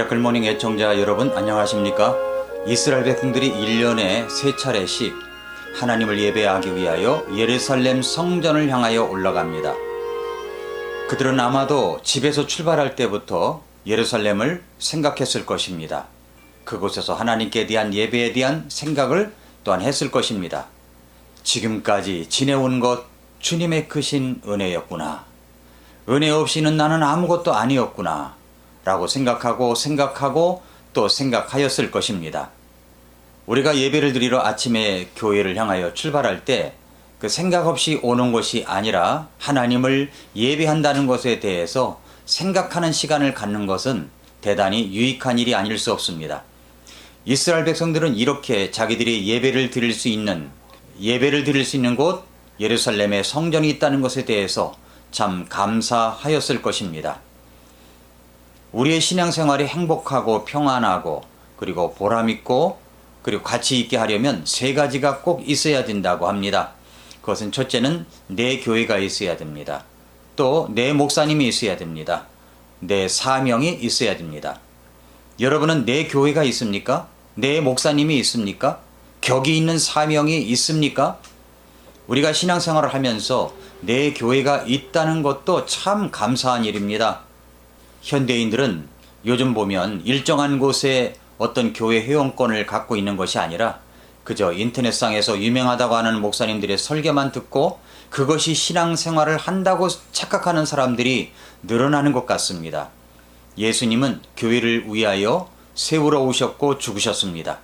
미라클 모닝 애청자 여러분 안녕하십니까? 이스라엘 백성들이 1년에 세 차례씩 하나님을 예배하기 위하여 예루살렘 성전을 향하여 올라갑니다. 그들은 아마도 집에서 출발할 때부터 예루살렘을 생각했을 것입니다. 그곳에서 하나님께 대한 예배에 대한 생각을 또한 했을 것입니다. 지금까지 지내온 것 주님의 크신 은혜였구나. 은혜 없이는 나는 아무것도 아니었구나. 라고 생각하고 생각하고 또 생각하였을 것입니다. 우리가 예배를 드리러 아침에 교회를 향하여 출발할 때 그 생각 없이 오는 것이 아니라 하나님을 예배한다는 것에 대해서 생각하는 시간을 갖는 것은 대단히 유익한 일이 아닐 수 없습니다. 이스라엘 백성들은 이렇게 자기들이 예배를 드릴 수 있는 예배를 드릴 수 있는 곳 예루살렘에 성전이 있다는 것에 대해서 참 감사하였을 것입니다. 우리의 신앙생활이 행복하고 평안하고 그리고 보람있고 그리고 가치 있게 하려면 세 가지가 꼭 있어야 된다고 합니다. 그것은 첫째는 내 교회가 있어야 됩니다. 또 내 목사님이 있어야 됩니다. 내 사명이 있어야 됩니다. 여러분은 내 교회가 있습니까? 내 목사님이 있습니까? 격이 있는 사명이 있습니까? 우리가 신앙생활을 하면서 내 교회가 있다는 것도 참 감사한 일입니다. 현대인들은 요즘 보면 일정한 곳에 어떤 교회 회원권을 갖고 있는 것이 아니라 그저 인터넷상에서 유명하다고 하는 목사님들의 설교만 듣고 그것이 신앙생활을 한다고 착각하는 사람들이 늘어나는 것 같습니다. 예수님은 교회를 위하여 세우러 오셨고 죽으셨습니다.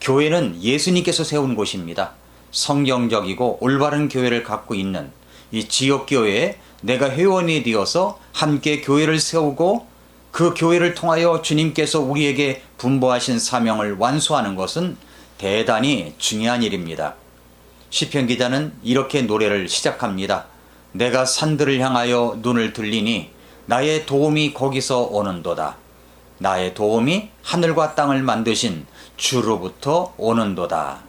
교회는 예수님께서 세운 곳입니다. 성경적이고 올바른 교회를 갖고 있는 이 지역교회에 내가 회원이 되어서 함께 교회를 세우고 그 교회를 통하여 주님께서 우리에게 분부하신 사명을 완수하는 것은 대단히 중요한 일입니다. 시편 기자는 이렇게 노래를 시작합니다. 내가 산들을 향하여 눈을 들리니 나의 도움이 거기서 오는도다. 나의 도움이 하늘과 땅을 만드신 주로부터 오는도다.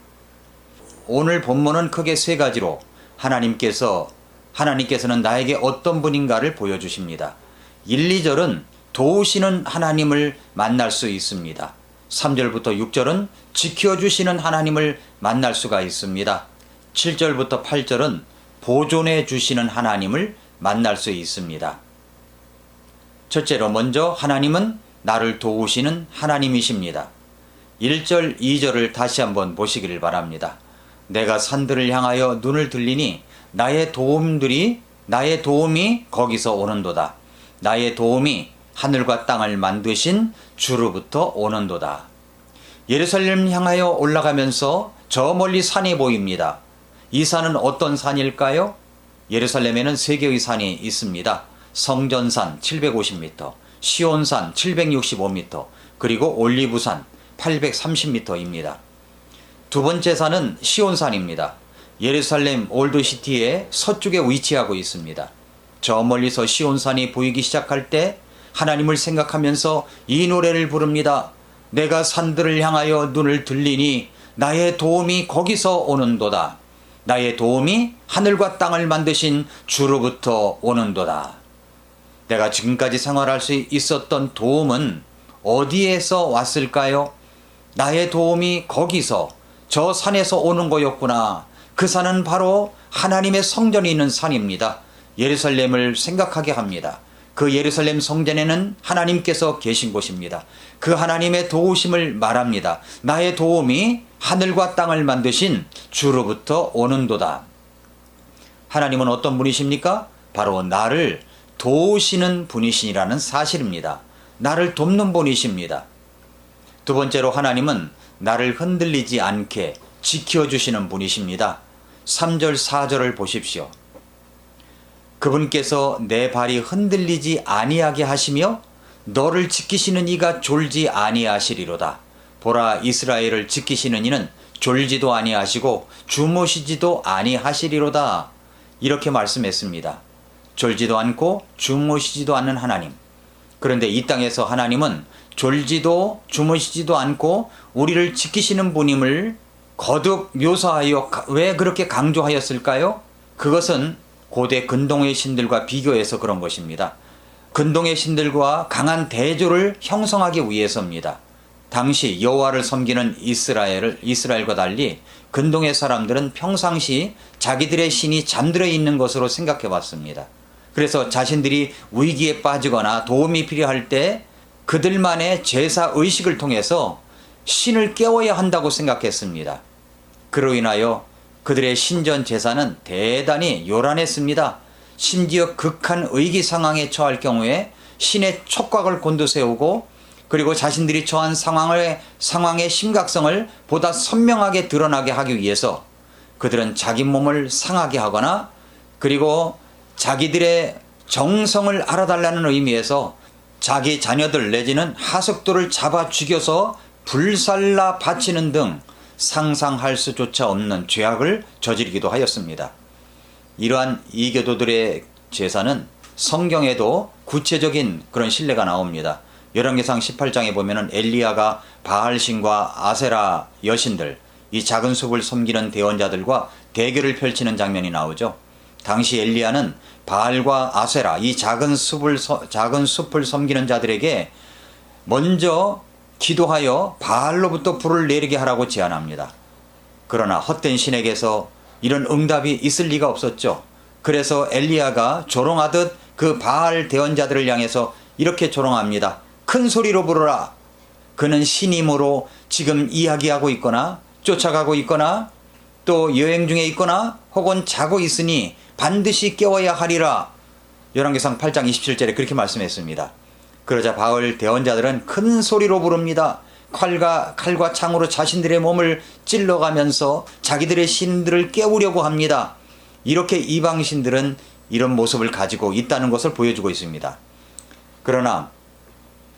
오늘 본문은 크게 세 가지로 하나님께서 하나님께서는 나에게 어떤 분인가를 보여주십니다. 1, 2절은 도우시는 하나님을 만날 수 있습니다. 3절부터 6절은 지켜주시는 하나님을 만날 수가 있습니다. 7절부터 8절은 보존해 주시는 하나님을 만날 수 있습니다. 첫째로 먼저 하나님은 나를 도우시는 하나님이십니다. 1절, 2절을 다시 한번 보시기를 바랍니다. 내가 산들을 향하여 눈을 들리니 나의 도움들이 나의 도움이 거기서 오는도다. 나의 도움이 하늘과 땅을 만드신 주로부터 오는도다. 예루살렘 향하여 올라가면서 저 멀리 산이 보입니다. 이 산은 어떤 산일까요? 예루살렘에는 세 개의 산이 있습니다. 성전산 750m, 시온산 765m, 그리고 올리브산 830m입니다. 두 번째 산은 시온산입니다. 예루살렘 올드시티의 서쪽에 위치하고 있습니다. 저 멀리서 시온산이 보이기 시작할 때 하나님을 생각하면서 이 노래를 부릅니다. 내가 산들을 향하여 눈을 들리니 나의 도움이 거기서 오는도다. 나의 도움이 하늘과 땅을 만드신 주로부터 오는도다. 내가 지금까지 생활할 수 있었던 도움은 어디에서 왔을까요? 나의 도움이 거기서 저 산에서 오는 거였구나. 그 산은 바로 하나님의 성전이 있는 산입니다. 예루살렘을 생각하게 합니다. 그 예루살렘 성전에는 하나님께서 계신 곳입니다. 그 하나님의 도우심을 말합니다. 나의 도움이 하늘과 땅을 만드신 주로부터 오는도다. 하나님은 어떤 분이십니까? 바로 나를 도우시는 분이시라는 사실입니다. 나를 돕는 분이십니다. 두 번째로 하나님은 나를 흔들리지 않게 지켜주시는 분이십니다. 3절, 4절을 보십시오. 그분께서 내 발이 흔들리지 아니하게 하시며 너를 지키시는 이가 졸지 아니하시리로다. 보라 이스라엘을 지키시는 이는 졸지도 아니하시고 주무시지도 아니하시리로다. 이렇게 말씀했습니다. 졸지도 않고 주무시지도 않는 하나님. 그런데 이 땅에서 하나님은 졸지도 주무시지도 않고 우리를 지키시는 분임을 거듭 묘사하여 왜 그렇게 강조하였을까요? 그것은 고대 근동의 신들과 비교해서 그런 것입니다. 근동의 신들과 강한 대조를 형성하기 위해서입니다. 당시 여호와를 섬기는 이스라엘을 이스라엘과 달리 근동의 사람들은 평상시 자기들의 신이 잠들어 있는 것으로 생각해 왔습니다. 그래서 자신들이 위기에 빠지거나 도움이 필요할 때 그들만의 제사 의식을 통해서 신을 깨워야 한다고 생각했습니다. 그로 인하여 그들의 신전 제사는 대단히 요란했습니다. 심지어 극한 의기 상황에 처할 경우에 신의 촉각을 곤두세우고 그리고 자신들이 처한 상황을 상황의 심각성을 보다 선명하게 드러나게 하기 위해서 그들은 자기 몸을 상하게 하거나 그리고 자기들의 정성을 알아달라는 의미에서 자기 자녀들 내지는 하석도를 잡아 죽여서 불살라 바치는 등 상상할 수조차 없는 죄악을 저지르기도 하였습니다. 이러한 이교도들의 제사는 성경에도 구체적인 그런 신뢰가 나옵니다. 열왕기상 18장에 보면은 엘리야가 바알 신과 아세라 여신들 이 작은 숲을 섬기는 대원자들과 대결을 펼치는 장면이 나오죠. 당시 엘리야는 바알과 아세라 이 작은 숲을 서- 작은 숲을 섬기는 자들에게 먼저 기도하여 바알로부터 불을 내리게 하라고 제안합니다. 그러나 헛된 신에게서 이런 응답이 있을 리가 없었죠. 그래서 엘리야가 조롱하듯 그 바알 대원자들을 향해서 이렇게 조롱합니다. 큰 소리로 부르라. 그는 신임으로 지금 이야기하고 있거나 쫓아가고 있거나 또 여행 중에 있거나 혹은 자고 있으니 반드시 깨워야 하리라. 열왕기상 8장 27절에 그렇게 말씀했습니다. 그러자 바울 대원자들은 큰 소리로 부릅니다. 칼과 칼과 창으로 자신들의 몸을 찔러가면서 자기들의 신들을 깨우려고 합니다. 이렇게 이방 신들은 이런 모습을 가지고 있다는 것을 보여주고 있습니다. 그러나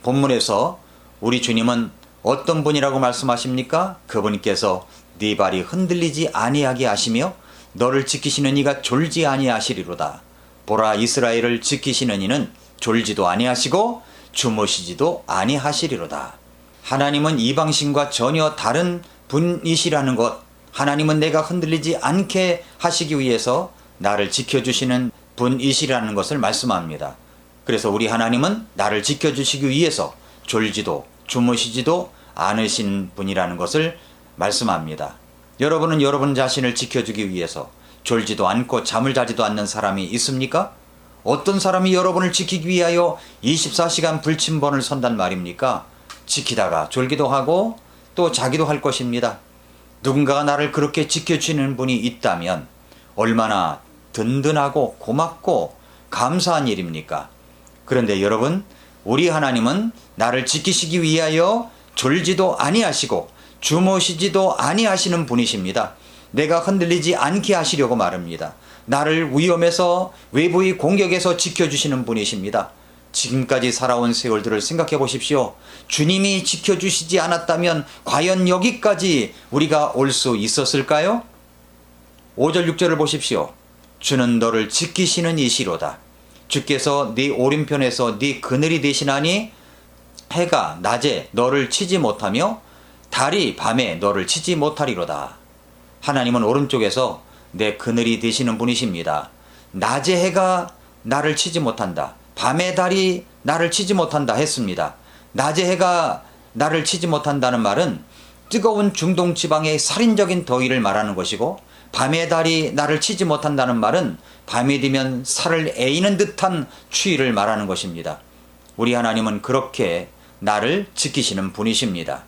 본문에서 우리 주님은 어떤 분이라고 말씀하십니까? 그분께서 네 발이 흔들리지 아니하게 하시며 너를 지키시는 이가 졸지 아니하시리로다. 보라 이스라엘을 지키시는 이는 졸지도 아니하시고 주무시지도 아니하시리로다. 하나님은 이방신과 전혀 다른 분이시라는 것, 하나님은 내가 흔들리지 않게 하시기 위해서 나를 지켜주시는 분이시라는 것을 말씀합니다. 그래서 우리 하나님은 나를 지켜주시기 위해서 졸지도 주무시지도 않으신 분이라는 것을 말씀합니다. 여러분은 여러분 자신을 지켜주기 위해서 졸지도 않고 잠을 자지도 않는 사람이 있습니까? 어떤 사람이 여러분을 지키기 위하여 24시간 불침번을 선단 말입니까? 지키다가 졸기도 하고 또 자기도 할 것입니다. 누군가가 나를 그렇게 지켜주는 분이 있다면 얼마나 든든하고 고맙고 감사한 일입니까? 그런데 여러분, 우리 하나님은 나를 지키시기 위하여 졸지도 아니하시고 주무시지도 아니하시는 분이십니다. 내가 흔들리지 않게 하시려고 말합니다. 나를 위험에서 외부의 공격에서 지켜주시는 분이십니다. 지금까지 살아온 세월들을 생각해 보십시오. 주님이 지켜주시지 않았다면 과연 여기까지 우리가 올 수 있었을까요? 5절 6절을 보십시오. 주는 너를 지키시는 이시로다. 주께서 네 오른편에서 네 그늘이 되시나니 해가 낮에 너를 치지 못하며 달이 밤에 너를 치지 못하리로다. 하나님은 오른쪽에서 내 그늘이 되시는 분이십니다. 낮에 해가 나를 치지 못한다. 밤에 달이 나를 치지 못한다 했습니다. 낮에 해가 나를 치지 못한다는 말은 뜨거운 중동 지방의 살인적인 더위를 말하는 것이고 밤의 달이 나를 치지 못한다는 말은 밤이 되면 살을 에이는 듯한 추위를 말하는 것입니다. 우리 하나님은 그렇게 나를 지키시는 분이십니다.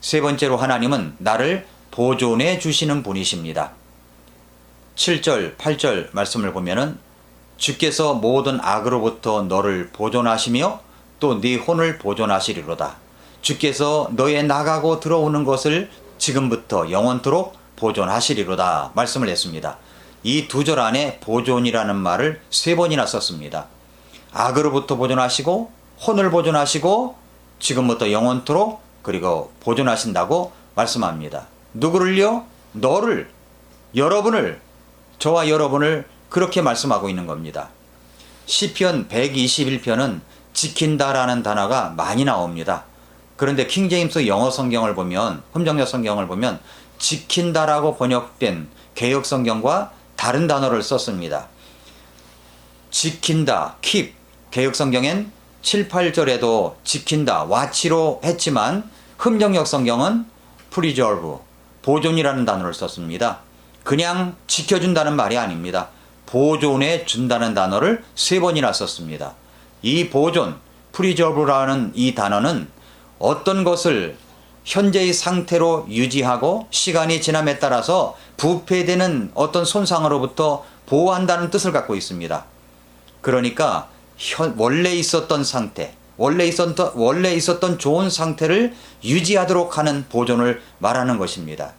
세 번째로 하나님은 나를 보존해 주시는 분이십니다. 7절, 8절 말씀을 보면은 주께서 모든 악으로부터 너를 보존하시며 또 네 혼을 보존하시리로다. 주께서 너의 나가고 들어오는 것을 지금부터 영원토록 보존하시리로다. 말씀을 했습니다. 이 두 절 안에 보존이라는 말을 세 번이나 썼습니다. 악으로부터 보존하시고 혼을 보존하시고 지금부터 영원토록 그리고 보존하신다고 말씀합니다. 누구를요? 너를 여러분을 저와 여러분을 그렇게 말씀하고 있는 겁니다. 시편 121편은 지킨다라는 단어가 많이 나옵니다. 그런데 킹제임스 영어 성경을 보면 흠정역 성경을 보면 지킨다라고 번역된 개혁 성경과 다른 단어를 썼습니다. 지킨다, keep 개혁성경엔 7, 8절에도 지킨다, 와치로 했지만 흠정역 성경은 preserve, 보존이라는 단어를 썼습니다. 그냥 지켜준다는 말이 아닙니다. 보존해 준다는 단어를 세 번이나 썼습니다. 이 보존, preserve라는 이 단어는 어떤 것을 현재의 상태로 유지하고 시간이 지남에 따라서 부패되는 어떤 손상으로부터 보호한다는 뜻을 갖고 있습니다. 그러니까 현- 원래 있었던 상태, 원래 있었던 원래 있었던 좋은 상태를 유지하도록 하는 보존을 말하는 것입니다.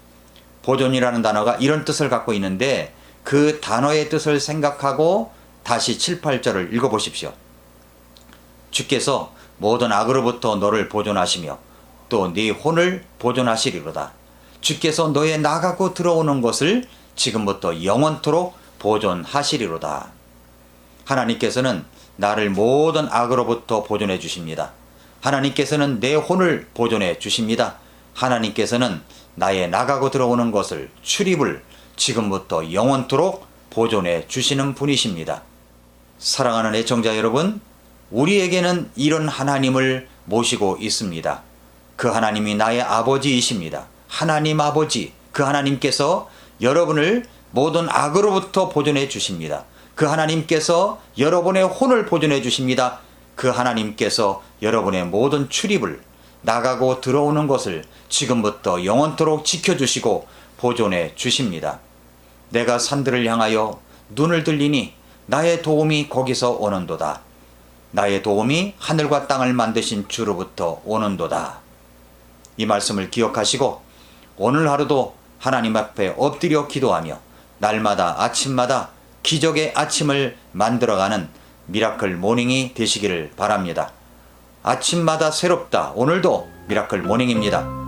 보존이라는 단어가 이런 뜻을 갖고 있는데 그 단어의 뜻을 생각하고 다시 7, 8절을 읽어 보십시오. 주께서 모든 악으로부터 너를 보존하시며 또 네 혼을 보존하시리로다. 주께서 너의 나가고 들어오는 것을 지금부터 영원토록 보존하시리로다. 하나님께서는 나를 모든 악으로부터 보존해 주십니다. 하나님께서는 내 혼을 보존해 주십니다. 하나님께서는 나의 나가고 들어오는 것을 출입을 지금부터 영원토록 보존해 주시는 분이십니다. 사랑하는 애청자 여러분, 우리에게는 이런 하나님을 모시고 있습니다. 그 하나님이 나의 아버지이십니다. 하나님 아버지, 그 하나님께서 여러분을 모든 악으로부터 보존해 주십니다. 그 하나님께서 여러분의 혼을 보존해 주십니다. 그 하나님께서 여러분의 모든 출입을 나가고 들어오는 것을 지금부터 영원토록 지켜주시고 보존해 주십니다. 내가 산들을 향하여 눈을 들리니 나의 도움이 거기서 오는도다. 나의 도움이 하늘과 땅을 만드신 주로부터 오는도다. 이 말씀을 기억하시고 오늘 하루도 하나님 앞에 엎드려 기도하며 날마다 아침마다 기적의 아침을 만들어가는 미라클 모닝이 되시기를 바랍니다. 아침마다 새롭다. 오늘도 미라클 모닝입니다.